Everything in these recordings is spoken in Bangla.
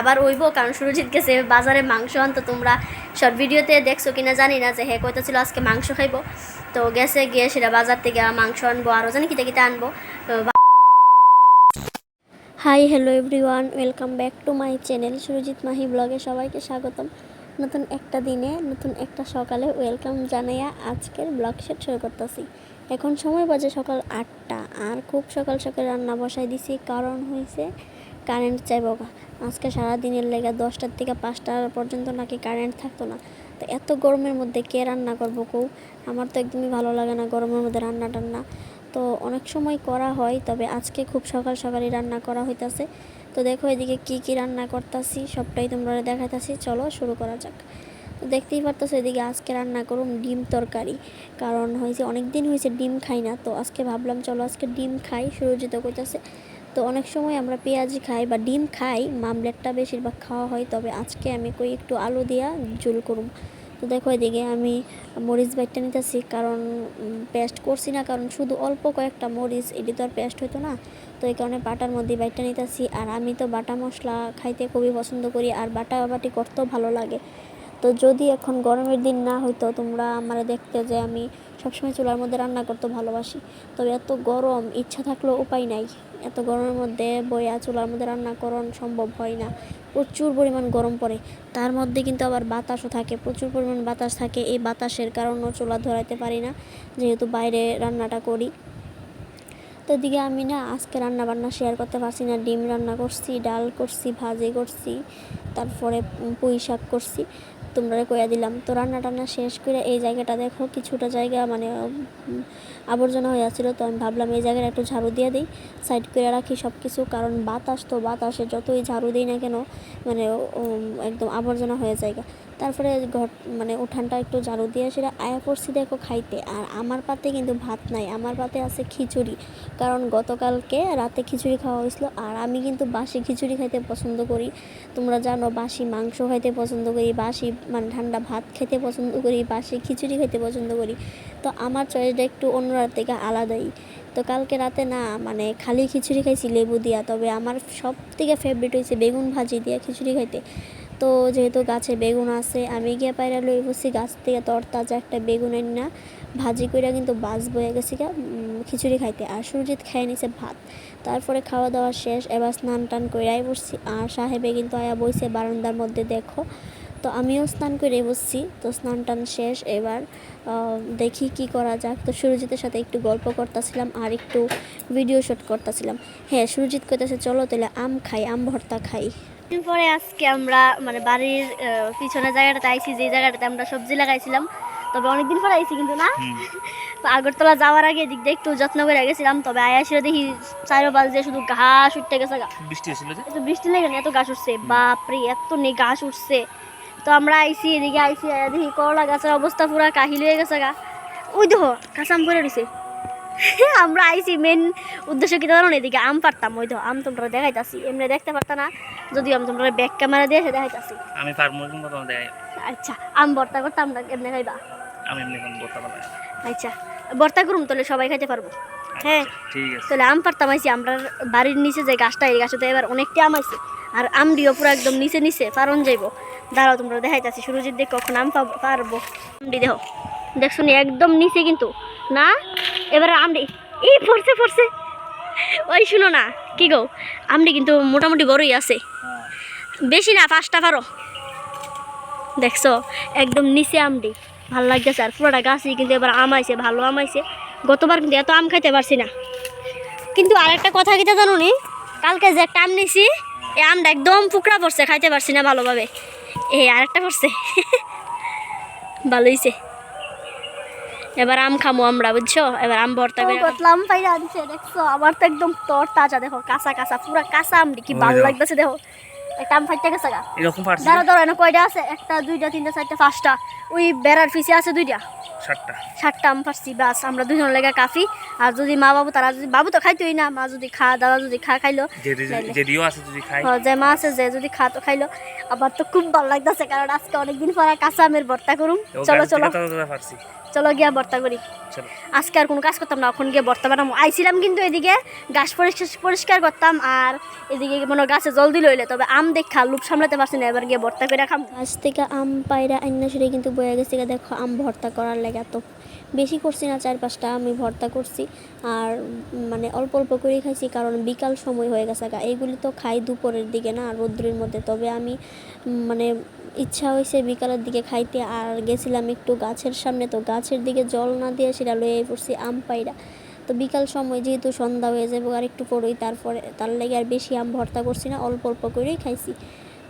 আবার ওইব, কারণ সুরজিৎ গেছে বাজারে মাংস আনতো, তোমরা শর্ট ভিডিওতে দেখছ কিনা জানি না যে হ্যাঁ কইতে ছিল আজকে মাংস খাইবো। তো গেছে, গিয়ে সেটা বাজার থেকে মাংস আনব আরও জানি কিতে কিতে আনব। Hi hello everyone welcome back to my channel Surajit Mahi ব্লগে সবাইকে স্বাগতম। নতুন একটা দিনে, নতুন একটা সকালে ওয়েলকাম জানাইয়া আজকের ব্লগ সেট শুরু করতেছি। এখন সময় বাজে সকাল আটটা, আর খুব সকাল সকাল রান্না বসাই দিছি, কারণ হয়েছে কারেন্ট চাইব আজকে সারা দিনের লেগে দশটার থেকে পাঁচটা পর্যন্ত নাকি কারেন্ট থাকতো না। তো এত গরমের মধ্যে কে রান্না করব কেউ আমার তো একদমই ভালো লাগে না গরমের মধ্যে রান্না টান্না। তো অনেক সময় করা হয়, তবে আজকে খুব সকাল সকালই রান্না করা হইতাছে। তো দেখো এদিকে কি কি রান্না করতেছি, সবটাই তোমরা দেখাইতাছি। চলো শুরু করা যাক। তো দেখতেই পারতেছো এদিকে আজকে রান্না করুম ডিম তরকারি। কারণ হয়েছে অনেক দিন হয়েছে ডিম খাই না, তো আজকে ভাবলাম চলো আজকে ডিম খাই সুরজিত কইতাছে তো অনেক সময় আমরা পেঁয়াজি খাই বা ডিম খাই মামলেটটা বেশিরভাগ খাওয়া হয়, তবে আজকে আমি কই একটু আলু দিয়া ঝুল করুম। তো দেখো এদিকে আমি মরিচ বাইটটা নিতেছি, কারণ পেস্ট করছি না, কারণ শুধু অল্প কয়েকটা মরিচ, এটি তো আর পেস্ট হতো না। তো এই কারণে বাটার মধ্যে বাইটটা নিতেছি, আর আমি তো বাটা মশলা খাইতে খুবই পছন্দ করি, আর বাটা বাটি করতেও ভালো লাগে। তো যদি এখন গরমের দিন না হইতো, তোমরা আমার দেখতে যে আমি সবসময় চুলার মধ্যে রান্না করতে ভালোবাসি। তবে এত গরম, ইচ্ছা থাকলেও উপায় নাই। এত গরমের মধ্যে বইয়া চুলার মধ্যে রান্না করন সম্ভব হয় না। প্রচুর পরিমাণ গরম পড়ে। তার মধ্যে কিন্তু আবার বাতাসও থাকে। প্রচুর পরিমাণ বাতাস থাকে। এই বাতাসের কারণেও চুলা ধরাইতে পারি না, যেহেতু বাইরে রান্নাটা করি। তো এদিকে আমি না আজকে রান্না বান্না শেয়ার করতে পারছি না। ডিম রান্না করছি, ডাল করছি, ভাজি করছি, তারপরে পুঁই শাক করছি। তোমরা কইয়া দিলাম। তো রান্না টান্না শেষ করে এই জায়গাটা দেখো, কিছুটা জায়গা মানে আবর্জনা হয়ে যাচ্ছিল তো আমি ভাবলাম এই জায়গাটা একটু ঝাড়ু দিয়ে দিই, সাইড করে রাখি সব কিছু কারণ বাতাস তো, বাতাসে যতই ঝাড়ু দিই না কেন মানে একদম আবর্জনা হয়ে যায় তারপরে ঘর মানে উঠানটা একটু ঝাড়ু দিয়ে সেটা আয়া করছি দেখো খাইতে। আর আমার পাতে কিন্তু ভাত নাই, আমার পাতে আছে খিচুড়ি। কারণ গতকালকে রাতে খিচুড়ি খাওয়া হয়েছিল, আর আমি কিন্তু বাসি খিচুড়ি খাইতে পছন্দ করি। তোমরা জানো বাসি মাংস খাইতে পছন্দ করি, বাসি মানে ঠান্ডা ভাত খেতে পছন্দ করি, বাসি খিচুড়ি খাইতে পছন্দ করি। তো আমার চয়েসটা একটু অন্য রাত থেকে আলাদাই। তো কালকে রাতে না মানে খালি খিচুড়ি খাইছি লেবু দিয়া, তবে আমার সব থেকে ফেভারিট হয়েছে বেগুন ভাজি দিয়া খিচুড়ি খাইতে। তো যেহেতু গাছে বেগুন আছে, আমি গিয়ে পায়রা লই বসছি গাছ থেকে তরতাজা একটা বেগুন এনে না, ভাজি করে কিন্তু বাস বয়ে গেছি গা খিচুড়ি খাইতে। আর সুরজিৎ খাই নিছে ভাত। তারপরে খাওয়া দাওয়া শেষ, এবার স্নান টান কইরাই বসছি। আর সাহেবে কিন্তু আয়া বইছে বারান্দার মধ্যে, দেখো। তো আমিও স্নান করে বসছি। তো স্নান টান শেষ, এবার দেখি কি করা যাক। তো সুরজিতের সাথে একটু গল্প করতেছিলাম আর একটু ভিডিও শ্যুট করতেছিলাম। হ্যাঁ সুরজিৎ কইতেছে, চলো তাহলে আম খাই, আম ভর্তা খাই। পরে আজকে আমরা মানে বাড়ির আহ, পিছনের জায়গাটাতে আইছি যে জায়গাটাতে আমরা সবজি লাগাইছিলাম। তবে অনেকদিন পরে আইছি কিন্তু না। তো আগরতলা যাওয়ার আগে এদিক দিয়ে একটু যত্ন করে গেছিলাম তবে আয়াসিরা দেখি চারো পাশ দিয়ে শুধু ঘাস উঠতে গেছে বৃষ্টি হয়েছিল এত বৃষ্টি লেগে না এত ঘাস উঠছে। বাপরে এত নেই ঘাস উঠছে। তো আমরা আইছি এদিকে আইছি আয়া দেখি করলা গাছের অবস্থা পুরা কাহিল হয়ে গেছে গা। ওই দেখো কাঁচাম করে রয়েছে আমরা আইছি মেন উদ্দেশ্য কি জানো এদিকে? আম পারতাম ওই দেখো আম তোমরা দেখাইতাছি। এমনি দেখতে পারতা না যদিও আমি তোমরা ব্যাক ক্যামেরা দিয়ে দেখাইতাছি। আমি পারব কিন্তু তোমার দেখাই। আচ্ছা আম ভর্তা করতাম আমরা এমনি খাইবা? আমি এমনি কোন বলতে পারব আচ্ছা ভর্তা করুম তাহলে সবাই খাইতে পারব। হ্যাঁ আচ্ছা, ঠিক আছে। তাহলে আম পারতাম আইছি আমরা বাড়ির নিচে যে গাছটা এই গাছটা এবার অনেকটা আম আইছে। আর আম দিও পুরো একদম নিচে নিচে পারন যাইব। দাঁড়াও তোমরা দেখাইতাছি সুরজিৎ দেখ কখন আম পাব- পারব। আমডি দেখো। দেখছ একদম নিচে কিন্তু না? এবারে আমডি। এই পড়ছে পড়ছে ওই শুনো না, কি গো? আমডি কিন্তু মোটামুটি বড়ই আছে। বেশি না, পাঁচটা পারো। দেখছ, একদম নিচে আমডি। ভালো লাগতেছে, আর পুরোটা গাছই কিন্তু এবার আম আইছে, ভালো আম আইছে। গতবার কিন্তু এত আম খাইতে পারছি না। কিন্তু আরেকটা কথা কিটা জানো নি? কালকে যে একটা আম নিছি, এই আমটা একদম ফুকরা পড়ছে, খাইতে পারছি না ভালোভাবে। এই আরেকটা পড়ছে। ভালো হইছে। এবার আম খামো আমরা বুঝছ? এবার আম ভর্তা করে করলাম পাইরা আনছে দেখছ? আমার তো একদম তর তাজা দেখো কাঁচা কাঁচা পুরো কাঁচা আম কি ভালো। লাগতেছে দেখো। একটা আম গেছে গা। এরকম ফাটছে দাঁড়া দাঁড়া না কয়টা আছে? একটা দুইটা তিনটা চারটা পাঁচটা। ওই বেড়ার পিছে আছে দুইটা। সাতটা। সাতটা আম পারছি বাস আমরা দুজন লেগে কাফি। আর যদি মা বাবু তারা যদি বাবু তো খাইতোই না মা যদি খা দাদা যদি খা খাইলো। যদিও আছে যদি খাই হ্যাঁ, যে মা আছে যে যদি খা তো খাইলো। আবার তো খুব ভালো লাগতেছে কারণ আজকে অনেকদিন পর কাঁচা আমের ভর্তা করুম। চলো চলো। চলো গিয়া ভর্তা করি। আজকে আর কোনো কাজ করতাম না এখন গিয়ে ভর্তা বানাবো আইছিলাম কিন্তু এদিকে গাছ পরিষ্কার পরিষ্কার করতাম আর এদিকে মনে গাছে জল দিল হইলে তবে আম দেখা লুপ সামলাতে পারছি না এবার গিয়ে ভর্তা করে খাম। গাছ থেকে আম পায়রা আইনা সেটা কিন্তু বয়ে গেছে দেখো আম ভর্তা করার লেগে তো বেশি করছি না চার পাঁচটা আমি ভর্তা করছি। আর মানে অল্প অল্প করেই খাইছি, কারণ বিকাল সময় হয়ে গেছে গা। এইগুলি তো খাই দুপুরের দিকে না, রৌদ্রের মধ্যে। তবে আমি মানে ইচ্ছা হয়েছে বিকালের দিকে খাইতে। আর গেছিলাম একটু গাছের সামনে, তো গাছের দিকে জল না দিয়ে সেটা লয়ে পড়ছি আম পাইরা। তো বিকাল সময় যেহেতু সন্ধ্যা হয়ে যাবে আর একটু পরেই তারপরে, তার লেগে আর বেশি আম ভর্তা করছি না, অল্প অল্প করেই খাইছি।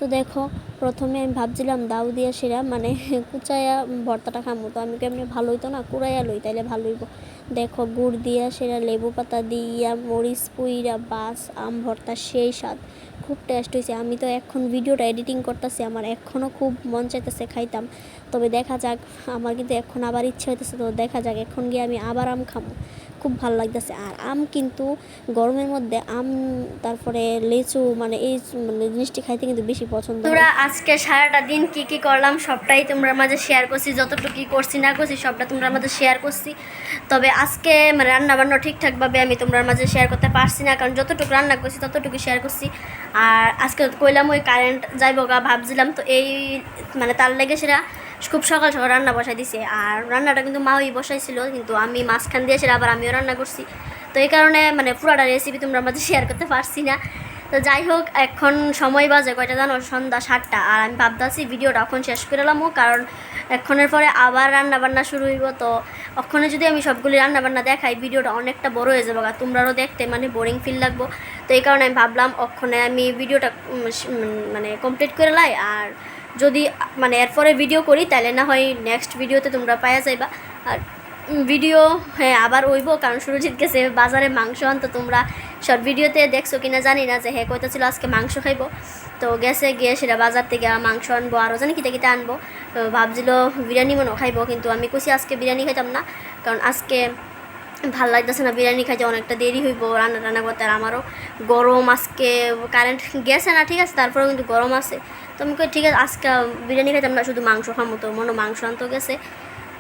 তো দেখো, প্রথমে আমি ভাবছিলাম দাউ দিয়া সেরা মানে কুচায়া ভর্তাটা খামো। তো আমি কেমনি, ভালো হইতো না? কুড়াইয়া লই, তাইলে ভালো হইব। দেখো, গুড় দিয়া সেরা, লেবু পাতা দিয়া, মরিচ পুইরা, বাস, আম ভর্তা, সেই স্বাদ। খুব টেস্ট হয়েছে আমি তো এখন ভিডিওটা এডিটিং করতেছি, আমার এখনও খুব মন চাইতেছে খাইতাম। তবে দেখা যাক, আমার কিন্তু এখন আবার ইচ্ছে হইতেছে, তো দেখা যাক, এখন গিয়ে আমি আবার আম খামো। খুব ভালো লাগতেছে। আর আম কিন্তু গরমের মধ্যে আম তারপরে লেচু মানে এই মানে জিনিসটি খাইতে কিন্তু বেশি পছন্দ তোরা আজকে সারাটা দিন কি কি করলাম সবটাই তোমরা মাঝে শেয়ার করছি। যতটুকু করছি না করছি সবটা তোমরা মাঝে শেয়ার করছি। তবে আজকে মানে রান্না বান্না ঠিকঠাকভাবে আমি তোমরা মাঝে শেয়ার করতে পারছি না কারণ যতটুকু রান্না করছি ততটুকু শেয়ার করছি। আর আজকে কইলাম ওই কারেন্ট যাইব গা ভাবছিলাম তো এই মানে তার লেগে সেটা খুব সকাল সকাল রান্না বসাই দিছে। আর রান্নাটা কিন্তু মাওই বসাইছিল, কিন্তু আমি মাঝখান দিয়ে আবার আমিও রান্না করছি। তো এই কারণে মানে পুরাটা রেসিপি তোমরা মাঝে শেয়ার করতে পারছি না। তো যাই হোক, এখন সময় বাজে কয়টা জানো? সন্ধ্যা সাতটা। আর আমি ভাবতেছি ভিডিওটা এখন শেষ করে এলামও কারণ এক্ষণের পরে আবার রান্না বান্না শুরু হইব। তো ওখানে যদি আমি সবগুলি রান্না বান্না দেখাই, ভিডিওটা অনেকটা বড় হয়ে যাবে আর তোমরাও দেখতে মানে বোরিং ফিল লাগবো। তো এই কারণে আমি ভাবলাম, ওখানে আমি ভিডিওটা মানে কমপ্লিট করে লাই। আর যদি মানে এরপরে ভিডিও করি, তাহলে না হয় নেক্সট ভিডিওতে তোমরা পাওয়া যাইবা। আর ভিডিও হ্যাঁ আবার ওইব কারণ সুরজিৎ গেছে বাজারে মাংস আনতো, তোমরা শর্ট ভিডিওতে দেখছ কিনা জানি না, যে হ্যাঁ কইতা ছিল আজকে মাংস খাইবো। তো গেছে, গিয়ে সেটা বাজার থেকে মাংস আনব, আরও জানি কিতা কিতা আনব। ভাবছিল বিরিয়ানি মনে খাইবো, কিন্তু আমি কুছি আজকে বিরিয়ানি খাইতাম না, কারণ আজকে ভালো লাগতেছে না বিরিয়ানি খাইতে, অনেকটা দেরি হইব রান্না টান্না করতে, আর আমারও গরম আজকে কারেন্ট গেছে না, ঠিক আছে, তারপরেও কিন্তু গরম আছে। তো আমি কই, ঠিক আছে, আজকে বিরিয়ানি খাইতাম না, শুধু মাংস খামো তো। মনে মাংস আনতে গেছে।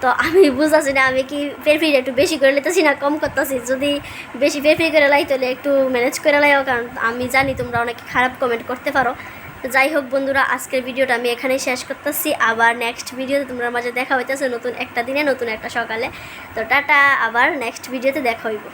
তো আমি বুঝতেছি না, আমি কি পেরফির একটু বেশি করে নিতেছি না, কম করতেছি? যদি বেশি পেরফির করে লাই তাহলে একটু ম্যানেজ করে লাইও, কারণ আমি জানি তোমরা অনেক খারাপ কমেন্ট করতে পারো। যাই হোক বন্ধুরা, আজকের ভিডিওটা আমি এখানেই শেষ করতেছি। আবার নেক্সট ভিডিওতে তোমরা মাঝে দেখা হইতেছে নতুন একটা দিনে, নতুন একটা সকালে। তো টাটা, আবার নেক্সট ভিডিওতে দেখা হইব।